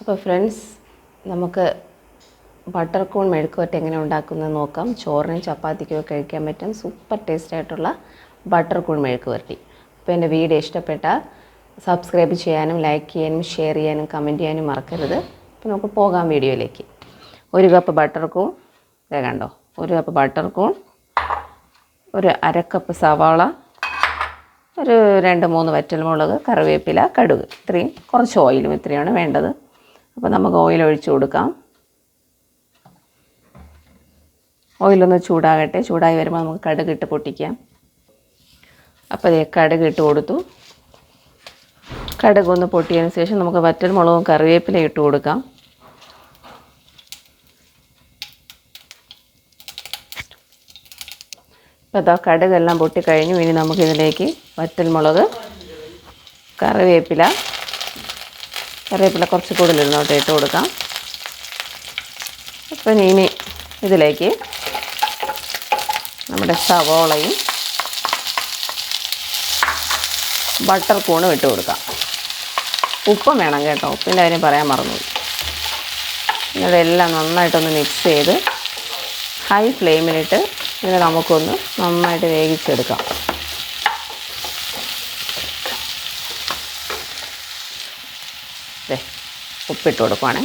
അപ്പോൾ ഫ്രണ്ട്സ് നമുക്ക് ബട്ടർ കോൺ മെഴുക്കുവറ്റ എങ്ങനെ ഉണ്ടാക്കുന്നത് നോക്കാം. ചോറിനും ചപ്പാത്തിക്കും കഴിക്കാൻ പറ്റും. സൂപ്പർ ടേസ്റ്റ് ആയിട്ടുള്ള ബട്ടർ കോൺ മെഴുക്കുവരട്ടി അപ്പോൾ എന്റെ വീഡിയോ ഇഷ്ടപ്പെട്ട സബ്സ്ക്രൈബ് ചെയ്യാനും ലൈക്ക് ചെയ്യാനും ഷെയർ ചെയ്യാനും കമന്റ് ചെയ്യാനും മറക്കരുത്. അപ്പോൾ നമുക്ക് പോകാം വീഡിയോയിലേക്ക്. ഒരു കപ്പ് ബട്ടർ കോൺ ഇതേ കണ്ടോ? ഒരു കപ്പ് ബട്ടർ കോൺ ഒരു അരക്കപ്പ് കപ്പ് സവാള ഒരു രണ്ട് മൂന്ന് വറ്റൽമുളക് കറിവേപ്പില കടുക്. ഇത്രയും കുറച്ച് ഓയിലും ഇത്രയാണ് വേണ്ടത്. അപ്പോൾ നമുക്ക് ഓയിൽ ഒഴിച്ചു കൊടുക്കാം. ഓയിലൊന്ന് ചൂടാകട്ടെ. ചൂടായി വരുമ്പോൾ നമുക്ക് കടുക് ഇട്ട് പൊട്ടിക്കാം. അപ്പോൾ അതേ കടുക് ഇട്ട് കൊടുത്തു. കടുക് ഒന്ന് പൊട്ടിയതിന് ശേഷം നമുക്ക് വറ്റൽമുളകും കറിവേപ്പില ഇട്ട് കൊടുക്കാം. ഇപ്പോൾ അതാ കടുകെല്ലാം പൊട്ടിക്കഴിഞ്ഞു. ഇനി നമുക്കിതിലേക്ക് വറ്റൽമുളക് കറിവേപ്പില കറിവേപ്പില കുറച്ച് കൂടുതൽ ഇരുന്നോട്ട് ഇട്ട് കൊടുക്കാം. അപ്പം ഇനി ഇതിലേക്ക് നമ്മുടെ സവോളയും ബട്ടർ കൂണും ഇട്ട് കൊടുക്കാം. ഉപ്പും വേണം കേട്ടോ. ഉപ്പിന്റെ കാര്യം പറയാൻ മറന്നു. ഇതെല്ലാം നന്നായിട്ടൊന്ന് മിക്സ് ചെയ്ത് ഹൈ ഫ്ലെയിമിലിട്ട് ഇത് നമുക്കൊന്ന് നന്നായിട്ട് വേവിച്ചെടുക്കാം. ദേ ഉപ്പിട്ട് കൊടുക്കുവാണേ.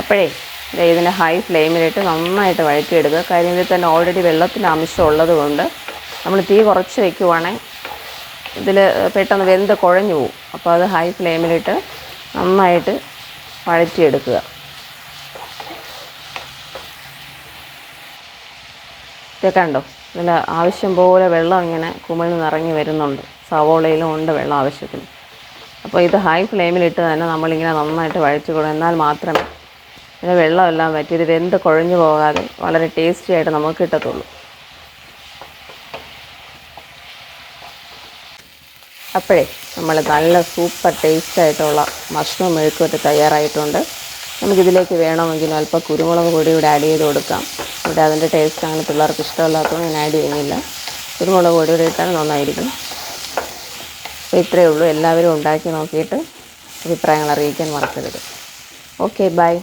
അപ്പോഴേ ഇതിനെ ഹൈ ഫ്ലെയിമിലിട്ട് നന്നായിട്ട് വഴറ്റിയെടുക്കുക. കാര്യം ഇതിൽ തന്നെ ഓൾറെഡി വെള്ളത്തിന്റെ അംശം ഉള്ളത് കൊണ്ട് നമ്മൾ തീ കുറച്ച് വയ്ക്കുവാണെങ്കിൽ ഇതിൽ പെട്ടെന്ന് വെന്ത് കുഴഞ്ഞു പോകും അപ്പോൾ അത് ഹൈ ഫ്ലെയിമിലിട്ട് നന്നായിട്ട് വഴറ്റിയെടുക്കുക. ഇത് കണ്ടോ? ഇതിൽ ആവശ്യം പോലെ വെള്ളം ഇങ്ങനെ കുമിഴ്ന്ന് നിറങ്ങി വരുന്നുണ്ട്. സവോളയിലും ഉണ്ട് വെള്ളം ആവശ്യത്തിന്. അപ്പോൾ ഇത് ഹൈ ഫ്ലെയിമിലിട്ട് തന്നെ നമ്മളിങ്ങനെ നന്നായിട്ട് വഴിച്ചു കൊടുക്കും എന്നാൽ മാത്രമേ ഇതിന് വെള്ളമെല്ലാം പറ്റി ഇത് വെന്ത് കുഴഞ്ഞു പോകാതെ വളരെ ടേസ്റ്റി ആയിട്ട് നമുക്ക് കിട്ടത്തുള്ളൂ. അപ്പോഴേ നമ്മൾ നല്ല സൂപ്പർ ടേസ്റ്റ് ആയിട്ടുള്ള മഷ്റൂം മെഴുക്കുവറ്റ് തയ്യാറായിട്ടുണ്ട്. നമുക്കിതിലേക്ക് വേണമെങ്കിൽ അല്പം കുരുമുളക് പൊടി ഇവിടെ ആഡ് ചെയ്ത് കൊടുക്കാം. ഇവിടെ അതിന്റെ ടേസ്റ്റ് അങ്ങനെ പിള്ളേർക്ക് ഇഷ്ടമല്ലാത്തതുകൊണ്ട് ഞാൻ ആഡ് ചെയ്യുന്നില്ല. കുരുമുളക് പൊടി ഇവിടെ ഇട്ടാൽ നന്നായിരിക്കും. അപ്പോൾ ഇത്രയേ ഉള്ളൂ. എല്ലാവരും ഉണ്ടാക്കി നോക്കിയിട്ട് അഭിപ്രായങ്ങൾ അറിയിക്കാൻ മറക്കരുത്. Okay bye